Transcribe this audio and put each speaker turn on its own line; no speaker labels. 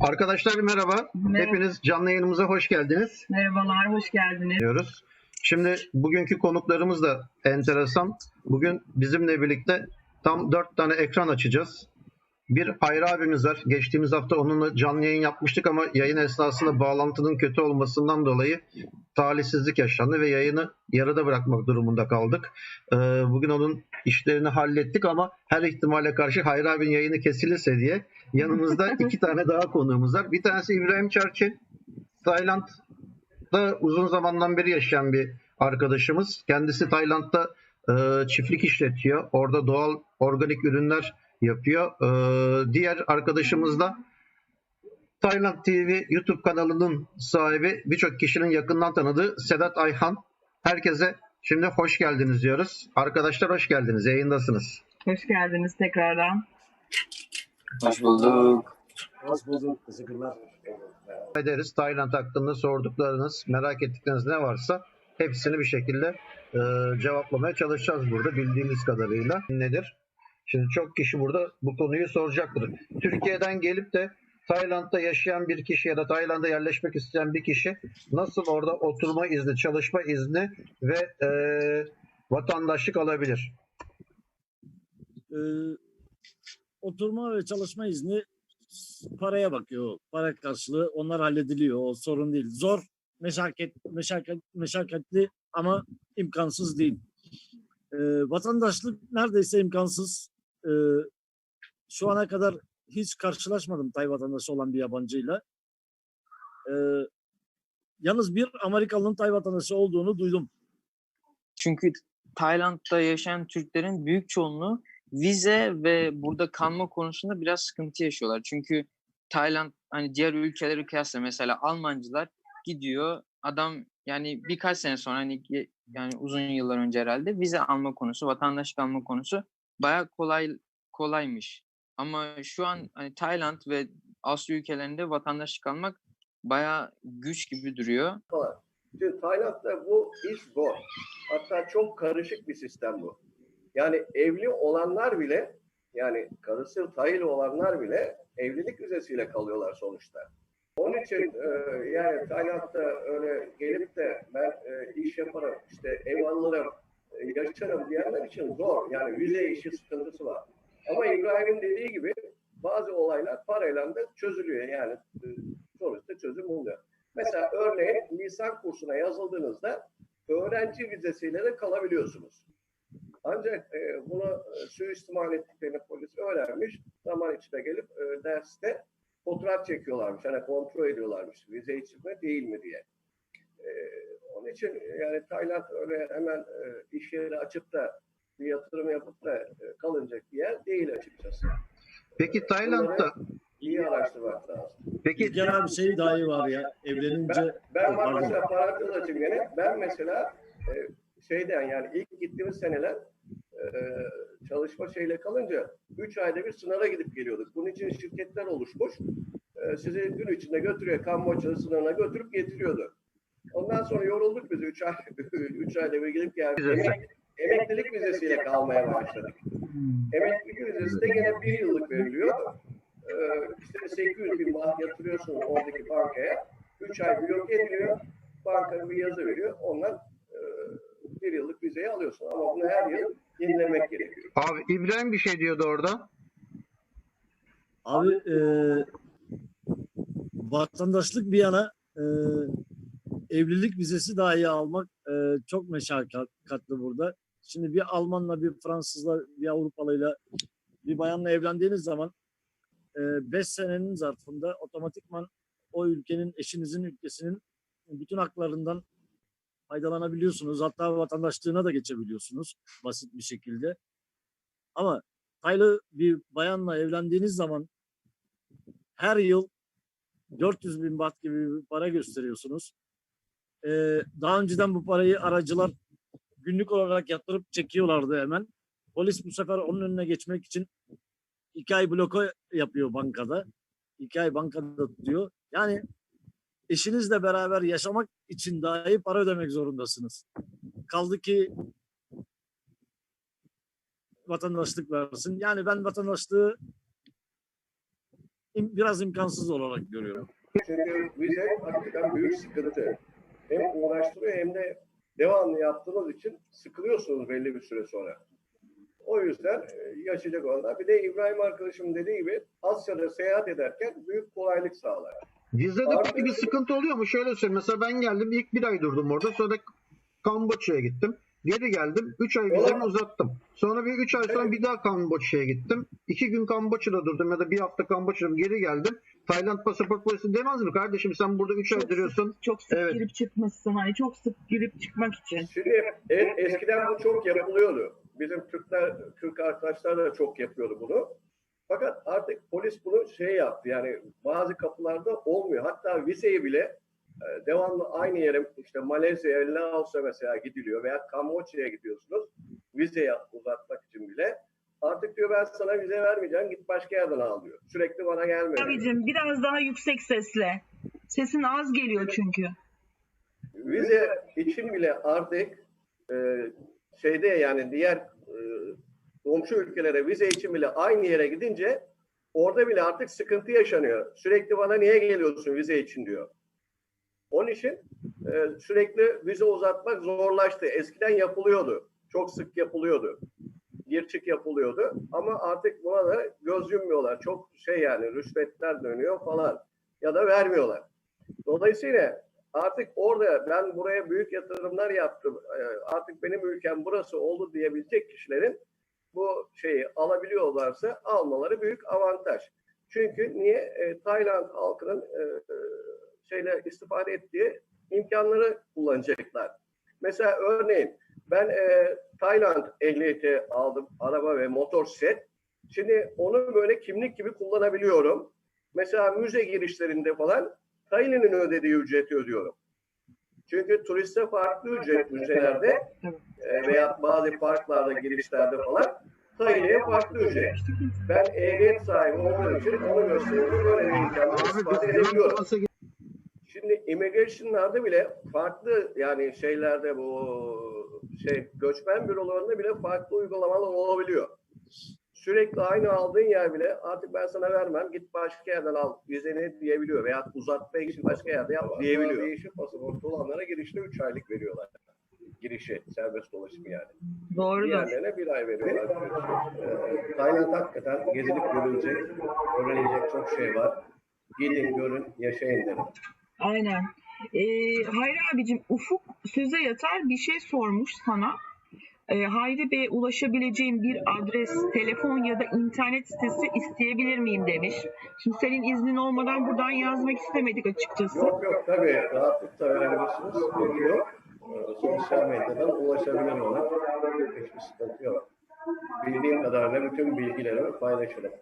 Arkadaşlar merhaba.
Merhaba.
Hepiniz canlı yayınımıza hoş geldiniz
Merhabalar, hoş geldiniz.
diyoruz. Şimdi bugünkü konuklarımız da enteresan. Bugün bizimle birlikte tam dört tane ekran açacağız. Bir Hayri abimiz var. Geçtiğimiz hafta onunla canlı yayın yapmıştık ama yayın esnasında bağlantının kötü olmasından dolayı talihsizlik yaşandı ve yayını yarıda bırakmak durumunda kaldık. Ee, bugün onun işlerini hallettik ama her ihtimale karşı Hayri abinin yayını kesilirse diye yanımızda iki tane daha konuğumuz var. Bir tanesi İbrahim Çarçı. Tayland'da uzun zamandan beri yaşayan bir arkadaşımız. Kendisi Tayland'da e, çiftlik işletiyor. Orada doğal organik ürünler yapıyor. E, diğer arkadaşımız da Tayland TV YouTube kanalının sahibi birçok kişinin yakından tanıdığı Sedat Ayhan. Herkese şimdi hoş geldiniz diyoruz. Arkadaşlar hoş geldiniz. Yayındasınız.
Hoş geldiniz tekrardan.
Hoş bulduk.
Hoş bulduk. Teşekkürler.
ederiz. Tayland hakkında sorduklarınız, merak ettikleriniz ne varsa hepsini bir şekilde e, cevaplamaya çalışacağız burada bildiğimiz kadarıyla. Nedir? Şimdi çok kişi burada bu konuyu soracaktır. Türkiye'den gelip de Tayland'da yaşayan bir kişi ya da Tayland'a yerleşmek isteyen bir kişi nasıl orada oturma izni, çalışma izni ve e, vatandaşlık alabilir?
Ee, oturma ve çalışma izni paraya bakıyor. Para karşılığı onlar hallediliyor. O sorun değil. Zor, meşakkat, meşakkat, meşakkatli ama imkansız değil. Ee, vatandaşlık neredeyse imkansız. Ee, şu ana kadar hiç karşılaşmadım Tay vatandaşı olan bir yabancıyla. Ee, yalnız bir Amerikalı'nın Tay vatandaşı olduğunu duydum.
Çünkü Tayland'da yaşayan Türklerin büyük çoğunluğu vize ve burada kalma konusunda biraz sıkıntı yaşıyorlar. Çünkü Tayland hani diğer ülkeleri kıyasla mesela Almancılar gidiyor adam yani birkaç sene sonra hani yani uzun yıllar önce herhalde vize alma konusu, vatandaşlık alma konusu bayağı kolay kolaymış. Ama şu an hani Tayland ve Asya ülkelerinde vatandaşlık almak bayağı güç gibi duruyor.
Şimdi Tayland'da bu iş zor. Hatta çok karışık bir sistem bu. Yani evli olanlar bile yani karısı Taylı olanlar bile evlilik vizesiyle kalıyorlar sonuçta. Onun için e, yani Tayland'da öyle gelip de ben e, iş yaparım, işte ev alırım, e, yaşarım diyenler için zor. Yani vize işi sıkıntısı var. Ama İbrahim'in dediği gibi bazı olaylar parayla da çözülüyor. Yani e, sonuçta çözüm oluyor. Mesela örneğin lisan kursuna yazıldığınızda öğrenci vizesiyle de kalabiliyorsunuz. Ancak e, bunu e, suistimal ettiklerini polis öğrenmiş. Zaman içinde gelip e, derste fotoğraf çekiyorlarmış. Hani kontrol ediyorlarmış. Vize için mi değil mi diye. E, onun için yani Tayland öyle hemen e, iş yeri açıp da bir yatırım yapıp da e, kalınacak bir yer değil açıkçası.
Peki Tayland'da
İyi araştırmak lazım.
peki
Bir bir şey dahi var ya evlenince
Ben, ben var mesela parantez açayım gene. Ben mesela e, şeyden yani ilk gittiğimiz seneler e, çalışma şeyle kalınca 3 ayda bir sınava gidip geliyorduk. Bunun için şirketler oluşmuş. E, sizi gün içinde götürüyor Kamboçya sınavına götürüp getiriyordu. Ondan sonra yorulduk biz 3 ay 3 ayda bir gidip geldik. Emek, emeklilik vizesiyle kalmaya başladık. Emeklilik vizesi de gene bir yıllık veriliyor. Ee, işte 800 bin baht yatırıyorsun oradaki bankaya. 3 ay blok ediliyor. Banka bir yazı veriyor. Ondan e, bir yıllık vizeyi alıyorsun. Ama bunu her yıl yenilemek gerekiyor.
abi İbrahim bir şey diyordu orada.
Abi e, vatandaşlık bir yana e, evlilik vizesi dahi almak e, çok meşakkatli burada. Şimdi bir Almanla, bir Fransızla, bir Avrupalıyla bir bayanla evlendiğiniz zaman 5 senenin zarfında otomatikman o ülkenin, eşinizin ülkesinin bütün haklarından faydalanabiliyorsunuz. Hatta vatandaşlığına da geçebiliyorsunuz basit bir şekilde. Ama Taylı bir bayanla evlendiğiniz zaman her yıl 400 bin baht gibi bir para gösteriyorsunuz. Ee, daha önceden bu parayı aracılar günlük olarak yatırıp çekiyorlardı hemen. Polis bu sefer onun önüne geçmek için iki ay bloka yapıyor bankada. İki ay bankada tutuyor. Yani eşinizle beraber yaşamak için dahi para ödemek zorundasınız. Kaldı ki vatandaşlık versin. Yani ben vatandaşlığı biraz imkansız olarak görüyorum.
Çünkü vize hakikaten büyük sıkıntı. Hem uğraştırıyor hem de devamlı yaptığınız için sıkılıyorsunuz belli bir süre sonra. O yüzden e, yaşayacak olanlar. Bir de İbrahim arkadaşım dediği gibi Asya'da seyahat ederken büyük kolaylık sağlar.
Vizede
Artık-
peki bir sıkıntı oluyor mu? Şöyle söyleyeyim. Mesela ben geldim ilk bir ay durdum orada. Sonra da Kamboçya'ya gittim. Geri geldim. 3 ay vizemi uzattım. Sonra bir 3 ay sonra
Evet.
bir daha Kamboçya'ya gittim. 2 gün Kamboçya'da durdum ya da bir hafta Kamboçya'da geri geldim. Tayland pasaport polisi demez mi kardeşim sen burada 3 ay
Çok
duruyorsun.
Çok sık
Evet.
girip çıkmışsın. Hani çok sık girip çıkmak için.
Şimdi e- eskiden bu çok yapılıyordu. Bizim Türkler, Türk arkadaşlar da çok yapıyordu bunu. Fakat artık polis bunu şey yaptı yani bazı kapılarda olmuyor. Hatta vizeyi bile devamlı aynı yere işte Malezya'ya, Laos'a mesela gidiliyor veya Kamboçya'ya gidiyorsunuz. Vizeyi uzatmak için bile. Artık diyor ben sana vize vermeyeceğim git başka yerden al diyor. Sürekli bana gelme.
Abicim biraz daha yüksek sesle. Sesin az geliyor çünkü.
vize için bile artık e, şeyde yani diğer e, komşu ülkelere vize için bile aynı yere gidince orada bile artık sıkıntı yaşanıyor. Sürekli bana niye geliyorsun vize için diyor. Onun için e, sürekli vize uzatmak zorlaştı. Eskiden yapılıyordu. Çok sık yapılıyordu. Gir çık yapılıyordu. Ama artık buna da göz yummuyorlar. Çok şey yani rüşvetler dönüyor falan. Ya da vermiyorlar. Dolayısıyla artık orada ben buraya büyük yatırımlar yaptım. Ee, Artık benim ülkem burası oldu diyebilecek kişilerin bu şeyi alabiliyorlarsa almaları büyük avantaj. Çünkü niye? E, Tayland halkının e, e, şeyle istifade ettiği imkanları kullanacaklar. Mesela örneğin ben e, Tayland ehliyeti aldım. Araba ve motosiklet. Şimdi onu böyle kimlik gibi kullanabiliyorum. Mesela müze girişlerinde falan Tayland'ın ödediği ücreti ödüyorum. Çünkü turiste farklı ücret müzelerde e, veya bazı parklarda girişlerde falan Tayland'e farklı ücret. Ben ehliyet sahibi olduğum için onu gösteriyorum. Böyle bir istifade
biz
edebiliyorum. Şimdi immigration'larda bile farklı yani şeylerde bu şey göçmen bürolarında bile farklı uygulamalar olabiliyor. Sürekli aynı aldığın yer bile artık ben sana vermem git başka yerden al vizeni diyebiliyor veya uzatmaya için başka yerde yap diyebiliyor. Değişik pasaportu olanlara girişte 3 aylık veriyorlar. Girişi serbest dolaşım yani.
Doğrudur.
Diğerlerine bir ay veriyorlar. Ee, Tayland hakikaten gezilip görülecek, öğrenilecek çok şey var. Gidin, görün, yaşayın derim.
Aynen. Ee, Hayri abicim Ufuk söze yatar bir şey sormuş sana. Ee, Hayri Bey'e ulaşabileceğim bir adres, telefon ya da internet sitesi isteyebilir miyim demiş. Şimdi senin iznin olmadan buradan yazmak istemedik açıkçası.
Yok yok tabii rahatlıkla yok. Ee, Sosyal medyadan ulaşabilir ona. Hiçbir sıkıntı yok. Bildiğim kadarıyla bütün bilgilerimi paylaşırım.